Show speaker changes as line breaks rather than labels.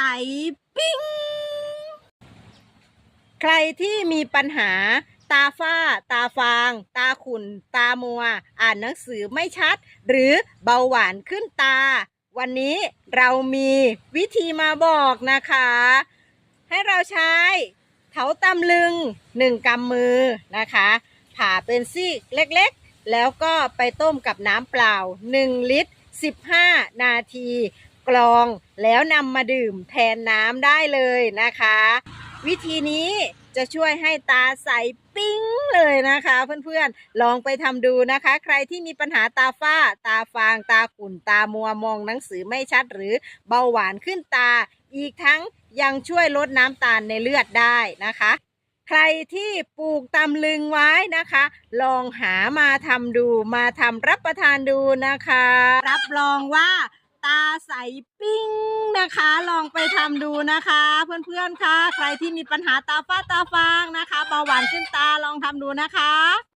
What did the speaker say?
ใสปิ้ง ใครที่มีปัญหา ตาฝ้า ตาฟาง ตาขุ่น ตามัว อ่านหนังสือไม่ชัด หรือเบาหวานขึ้นตา วันนี้เรามีวิธีมาบอกนะคะ ให้เราใช้เถาตำลึงหนึ่งกำมือนะคะ ผ่าเป็นซี่เล็กๆ แล้วก็ไปต้มกับน้ำเปล่า 1 ลิตร 15 นาที กรองแล้วนำมาดื่มแทนน้ำได้เลยนะคะ วิธีนี้จะช่วยให้ตาใสปิ้งเลยนะคะ เพื่อนๆ ลองไปทำดูนะคะ ใครที่มีปัญหาตาฝ้า ตาฟาง ตาขุ่น ตามัวมองหนังสือไม่ชัดหรือเบาหวานขึ้นตา อีกทั้งยังช่วยลดน้ำตาลในเลือดได้นะคะ ใครที่ปลูกตำลึงไว้นะคะ ลองหามาทำดู มาทำรับประทานดูนะคะ รับรองว่า ตาใสปิ้งนะคะ ลองไปทำดูนะคะ เพื่อนๆค่ะ ใครที่มีปัญหาตาฝ้าตาฟางนะคะเบาหวานขึ้นตาลองทำดูนะคะ